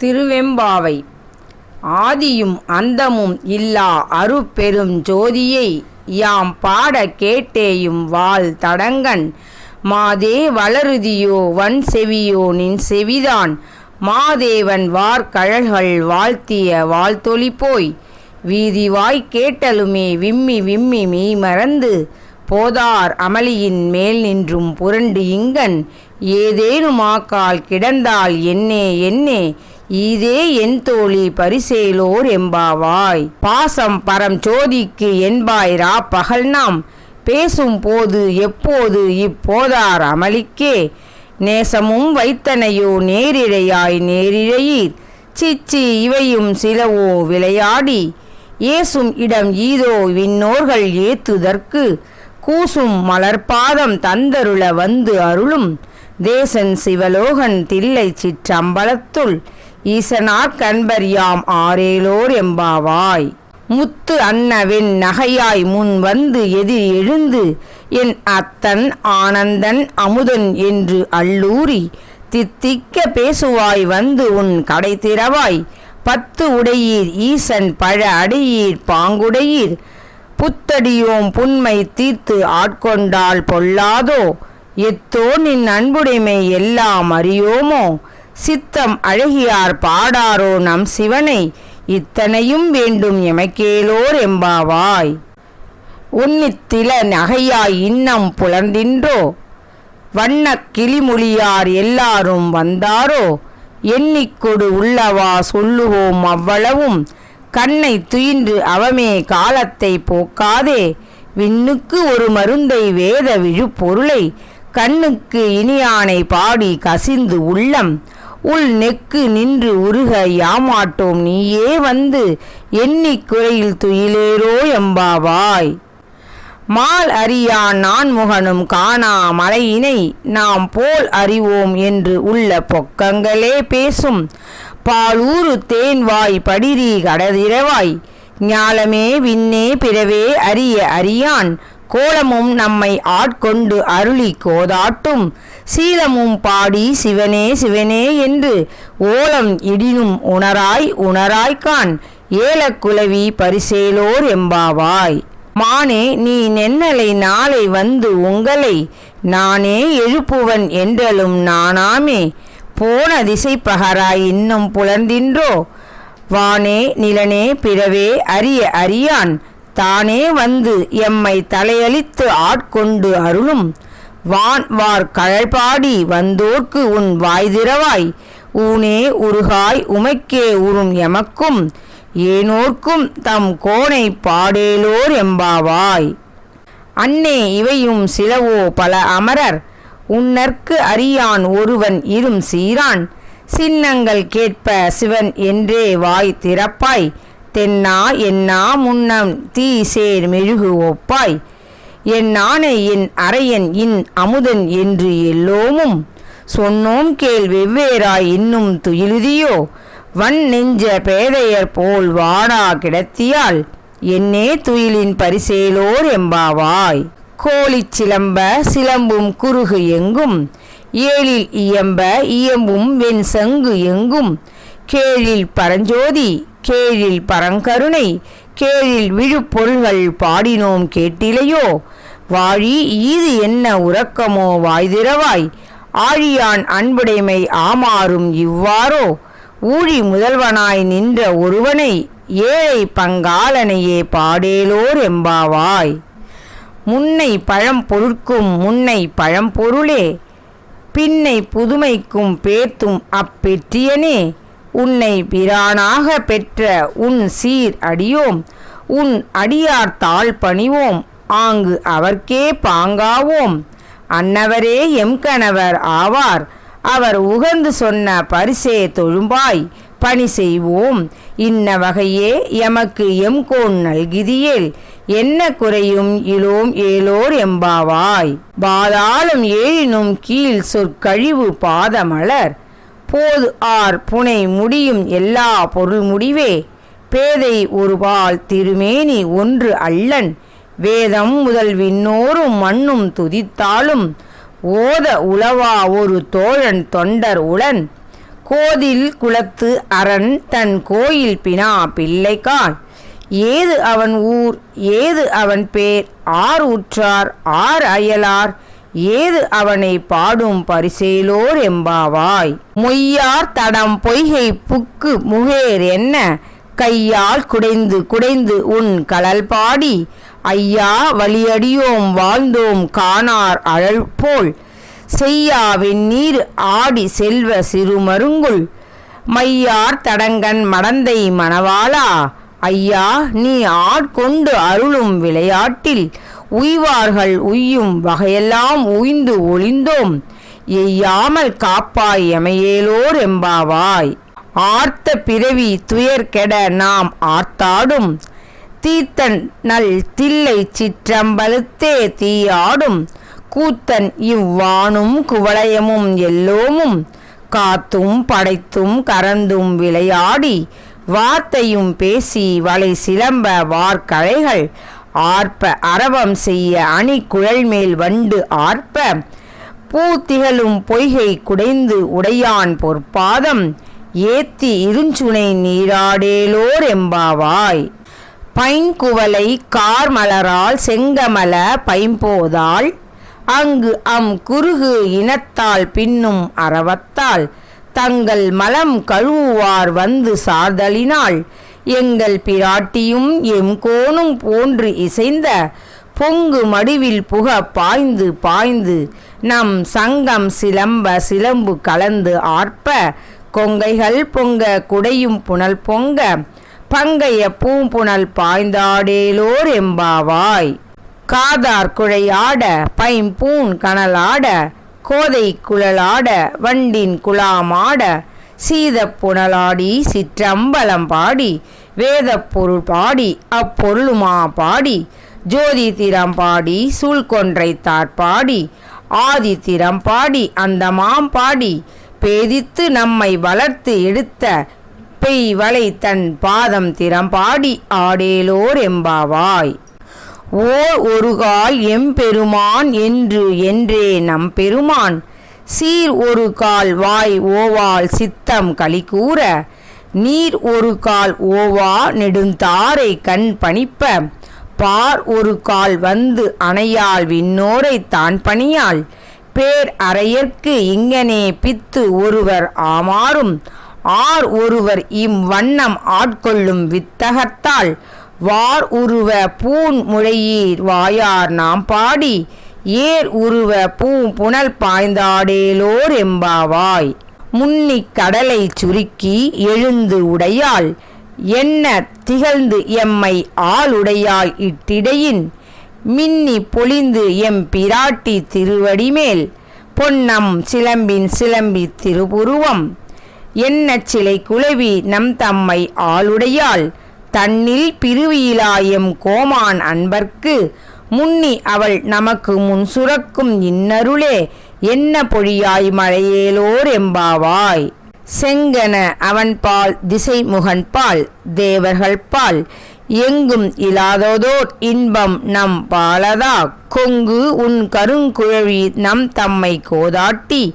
திருவெம்பாவை. ஆதியும் அந்தமும் இல்லா அருட்பெரும் ஜோதியை யாம் பாட கேட்டேயும் வாழ் தடங்கன். மாதே வளருதியோ வன் செவியோ நின் செவிதான். மாதேவன் வார்கழல்கள் வாழ்த்திய வாழ்த்தொளி போய் வீதிவாய் கேட்டலுமே விம்மி விம்மி மீ மறந்து. போதார் அமளியின் மேல் நின்றும் புரண்டு இங்கன். ஏதேனுமாக்கால் கிடந்தால் என்னே என்னே. இதே என் தோழி பரிசேலோர் எம்பாவாய். பாசம் பரம் சோதிக்கு என்பாய் ரா பகல் நாம். பேசும் போது எப்போது இப்போதார் அமளிக்கே. நேசமும் வைத்தனையோ நேரிழையாய் நேரிழையீர். சிச்சி இவையும் சிலவோ விளையாடி. ஏசும் இடம் ஈதோ விண்ணோர்கள் ஏத்துதற்கு. கூசும் மலர்பாதம் தந்தருள வந்து அருளும். தேசன் சிவலோகன் தில்லை சிற்றம்பலத்துள். ஈசனார் கண்பறியாம் ஆரேலோர் எம்பாவாய். முத்து அன்னவென் நகையாய் முன் வந்து எதிர் எழுந்து என் அத்தன் ஆனந்தன் அமுதன் என்று அள்ளூரி தித்திக்க பேசுவாய் வந்து உன் கடை திறவாய். பத்து உடையீர் ஈசன் பழ அடையீர் பாங்குடையீர் புத்தடியோம் புன்மை தீர்த்து ஆட்கொண்டால் பொல்லாதோ? எத்தோ நின் அன்புடைமை எல்லாம் அறியோமோ? சித்தம் அழகியார் பாடாரோ நம் சிவனை. இத்தனையும் வேண்டும் எமக்கேலோர் எம்பாவாய். உன்னித்தில நகையாய் இன்னம் புலர்ந்தின்றோ. வண்ணக் கிளிமொழியார் எல்லாரும் வந்தாரோ. எண்ணிக்கொடு உள்ளவா சொல்லுவோம் அவ்வளவும். கண்ணை துயின்று அவமே காலத்தை போக்காதே. விண்ணுக்கு ஒரு மருந்தை வேத விழுப்பொருளை. கண்ணுக்கு இனியானை பாடி கசிந்து உள்ளம். உள் நெக்கு நின்று உருக யாமாட்டோம். நீயே வந்து எண்ணி குறையில் துயிலேரோ எம்பாவாய். மால் அறியான் நான் முகனும் காணா மலையினை நாம் போல் அறிவோம் என்று உள்ள பொக்கங்களே பேசும். பாலூரு தேன்வாய் படிரி கடதிரவாய். ஞாலமே விண்ணே பிறவே அறிய அறியான். கோலமும் நம்மை ஆட்கொண்டு அருளி கோதாட்டும். சீலமும் பாடி சிவனே சிவனே என்று ஓலம் இடினும் உணராய் உணராய்கான் ஏலக்குலவி பரிசேலோர் எம்பாவாய். மானே நீ நென்னலை நாளை வந்து உங்களை நானே எழுப்புவன் என்றலும் நானாமே. போன திசை பகராய் இன்னும் புலர்ந்தின்றோ? வானே நிலனே பிறவே அரிய அறியான். தானே வந்து எம்மை தலையளித்து ஆட்கொண்டு அருளும். வான் வார் கழல்பாடி வந்தோர்க்கு உன் வாய் திறவாய் ஊனே உருகாய் உமைக்கே உறும் எமக்கும். ஏனோர்க்கும் தம் கோணை பாடேலோர் எம்பாவாய். அன்னே இவையும் சிலவோ பல அமரர். உன்னற்கு அறியான் ஒருவன் இரும் சீரான். சின்னங்கள் கேட்ப சிவன் என்றே வாய் திறப்பாய். தென்னா என்னா முன்னம் தீ சேர் மெழுகு ஒப்பாய். என் ஆணை என் அரையன் இன் அமுதன் என்று எல்லோமும் சொன்னோம் கேள் வெவ்வேறாய் இன்னும் துயிலுதியோ? வன் நெஞ்ச பேதையர் போல் வாடா கிடத்தியால் என்னே துயிலின் பரிசேலோர் எம்பாவாய்? கோழிச் சிலம்ப சிலம்பும் குறுகு எங்கும்? ஏழில் இயம்ப இயம்பும் வெண் சங்கு எங்கும்? கேழில் பரஞ்சோதி கேழில் பரங்கருணை கேழில் விழுப்பொருள்கள் பாடினோம் கேட்டிலையோ? வாழி ஈது என்ன உறக்கமோ? வாய்திரவாய் ஆழியான் அன்புடைமை ஆமாறும் இவ்வாறோ? ஊழி முதல்வனாய் நின்ற ஒருவனை ஏழை பங்காளனையே பாடேலோர் எம்பாவாய். முன்னை பழம் பொருட்கும் முன்னை பழம் பொருளே. பின்னை புதுமைக்கும் பேத்தும் அப்பெற்றியனே. உன்னை பிரானாக பெற்ற உன் சீர் அடியோம் உன் அடியார் தாழ் பணிவோம் ஆங்கு அவர்க்கே பாங்காவோம். அன்னவரே எம் கணவர் ஆவார் அவர் உகந்து சொன்ன பரிசே தொழும்பாய் பணி செய்வோம். இன்ன வகையே எமக்கு எம்கோன் நல்கிதியேல் என்ன குறையும் இலோம் ஏலோர் எம்பாவாய். பாதாளம் ஏழினும் கீழ் சொற்கழிவு பாதமலர் போது ஆர் புனை முடியும் எல்லா பொருள் முடிவே? பேதை ஒருபால் திருமேனி ஒன்று அல்லன். வேதம் முதல் விண்ணோரும் மண்ணும் துதித்தாலும் ஓத உளவா ஒரு தோழன் தொண்டர் உளன். கோதில் குலத்து அரண் தன் கோயில் பினா பிள்ளைக்கான் ஏது அவன் ஊர் ஏது அவன் பேர்? ஆர் உற்றார் ஆர் அயலார்? ஏது அவனை பாடும் பரிசேலோர் எம்பாவாய்? மொய்யார் தடம் பொய்கை புக்கு முகேர் என்ன? கையால் குடைந்து குடைந்து உன் கலல் பாடி. ஐயா வழியடியோம் வாழ்ந்தோம் காணார் அழல் போல். செய்யாவின் நீர் ஆடி செல்வ சிறுமருங்குள். மையார் தடங்கன் மடந்தை மணவாளா? ஐயா நீ ஆட்கொண்டு அருளும் விளையாட்டில். உய்வார்கள் உய்யும் வகையெல்லாம் உய்ந்து ஒளிந்தோம். எய்யாமல் காப்பாய் எமையேலோர் எம்பாவாய். ஆர்த்த பிறவி துயர்கெட நாம் ஆர்த்தாடும். தீத்தன் நல் தில்லை சிற்றம்பலத்தே தீயாடும். கூத்தன் இவ்வானும் குவளையமும் எல்லோமும். காத்தும் படைத்தும் கறந்தும் விளையாடி. வார்த்தையும் பேசி வலை சிலம்ப வார்கழைகள் ஆர்ப்ப அரவம் செய்ய அணி குழல் மேல் வண்டு ஆர்ப்ப திகழும் பொய்கை குடைந்து உடையான் பொற்பாதம் ஏத்தி இருஞ்சுனை நீராடேலோர் எம்பாவாய். பைங்குவலை கார்மலரால் செங்கமல பைம்போதால் அங்கு அம் குறுகு இனத்தால் பின்னும் அறவத்தால் தங்கள் மலம் கழுவுவார் வந்து சார்தலினாள் எங்கள் பிராட்டியும் எம் கோணும் போன்று இசைந்த பொங்கு மடுவில் புக பாய்ந்து பாய்ந்து நம் சங்கம் சிலம்ப சிலம்பு கலந்து ஆர்ப்ப கொங்கைகள் பொங்க குடையும் புனல் பொங்க பங்கைய பூம்புணல் பாய்ந்தாடேலோர் எம்பாவாய். காதார் குழையாட பைம்பூன் கனலாட கோதை குழலாட வண்டின் குழாமாட சீதப் புனலாடி சிற்றம்பலம் பாடி வேத பொருள் பாடி அப்பொருளுமா பாடி ஜோதி திறம் பாடி சூழ்கொன்றை தாட்பாடி ஆதி திறம் பாடி அந்த மாம் பாடி பேதித்து நம்மை வளர்த்து எடுத்த பெய் வளை தன் பாதம் திறம் பாடி ஆடேலோர் எம்பாவாய். ஓர் ஒருகால் எம்பெருமான் என்று என்றே நம் பெருமான் சீர் ஒரு கால் வாய் ஓவால் சித்தம் கலிகூற நீர் ஒரு கால் ஓவா நெடுந்தாரை கண் பணிப்ப பார் ஒரு கால் வந்து அணையால் விண்ணோரை தான் பணியால் பேர் அறையற்கு இங்கனே பித்து ஒருவர் ஆமாறும் ஆர் ஒருவர் இம் வண்ணம் ஆட்கொள்ளும் வித்தகத்தால் வார் உருவ பூன் முழையீர் வாயார் நாம் பாடி ஏர் உருவ பூ புனல் பாய்ந்தாடேலோர் எம்பாவாய். முன்னிக் கடலை சுருக்கி எழுந்து உடையாள். என்ன திகழ்ந்து எம்மை ஆளுடையாள் இட்டிடையின். மின்னி பொழிந்து எம் பிராட்டி திருவடிமேல். பொன்னம் சிலம்பின் சிலம்பி திருபுருவம் என்ன சிலை குலவி நம் தம்மை ஆளுடையாள். தன்னில் பிரிவியிலாயம் கோமான் அன்பர்க்கு. முன்னி அவள் நமக்கு முன் சுரக்கும் இன்னருளே. என்ன பொழியாய் மழையேலோர் எம்பாவாய்? செங்கன அவன்பால் திசைமுகன்பால் தேவர்கள் பால். எங்கும் இலாததோர் இன்பம் நம் பாலதா. கொங்கு உன் கருங்குழவி நம் தம்மை கோதாட்டி.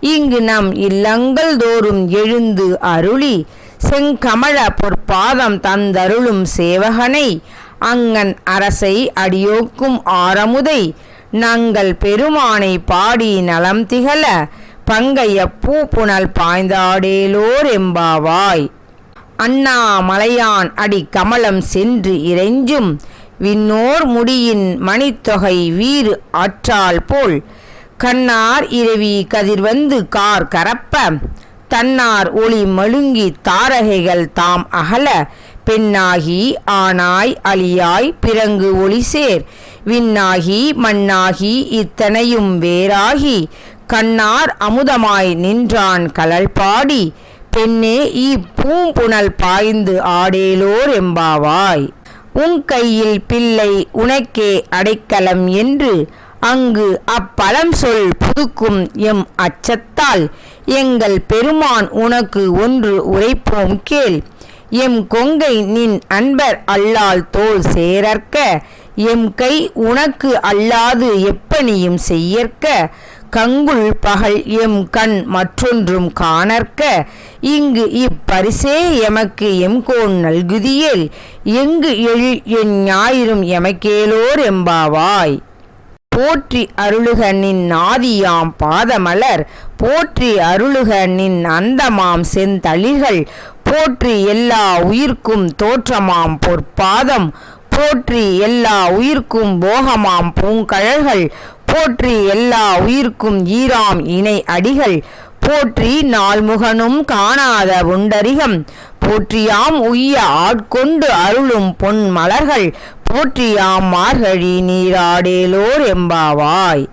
இங்கு நம் இல்லங்கள் தோறும் எழுந்து அருளி. செங்கமல பொற்பாதம் தந்தருளும் சேவகனை. அங்கன் அரசை அடியோக்கும் ஆரமுதை. நாங்கள் பெருமானை பாடி நலம் திகழ பங்கைய பூப்புணல் பாய்ந்தாடேலோர் எம்பாவாய். அண்ணாமலையான் அடி கமலம் சென்று இறைஞ்சும் விண்ணோர் முடியின் மணித்தொகை வீறு ஆற்றால் போல். கண்ணார் இரவி கதிர்வந்து கார் கரப்ப தன்னார் ஒளி மழுங்கி தாரகைகள் தாம் அகல பெண்ணாகி ஆனாய் அழியாய் பிறங்கு ஒளிசேர் விண்ணாகி மண்ணாகி இத்தனையும் வேறாகி. கண்ணார் அமுதமாய் நின்றான் கலல் பாடி. பெண்ணே இப்பூம்புணல் பாய்ந்து ஆடேலோர் எம்பாவாய். உன் கையில் பிள்ளை உனக்கே அடைக்கலம் என்று. அங்கு அப்பழம் சொல் புதுக்கும் எம் அச்சத்தால். எங்கள் பெருமான் உனக்கு ஒன்று உரைப்போம் கேள். எம் கொங்கை நின் அன்பர் அல்லால் தோல் சேரற்க எம் கை உனக்கு அல்லாது எப்பணியும் செய்யற்க கங்குள் பகல் எம் கண் மற்றொன்றும் காணற்க இங்கு இப்பரிசே எமக்கு எம்கோன் நல்குதியேல் எங்கு எழில் என் ஞாயிறும் எமக்கேலோர் எம்பாவாய். போற்றி அருளுக நின் நாதியாம் பாதமலர் போற்றி அருளுக நின் அந்தமாம் செந்தளிர்கள் போற்றி எல்லா உயிர்க்கும் தோற்றமாம் பொற்பாதம். போற்றி எல்லா உயிர்க்கும் போகமாம் பூங்கழல்கள். போற்றி எல்லா உயிர்க்கும் ஈராம் இணை அடிகள். போற்றி நாள்முகனும் காணாத உண்டரிகம். போற்றியாம் உய்ய ஆட்கொண்டு அருளும் பொன் மலர்கள். போற்றியாம் மார்கழி நீராடேலோர் எம்பாவாய்.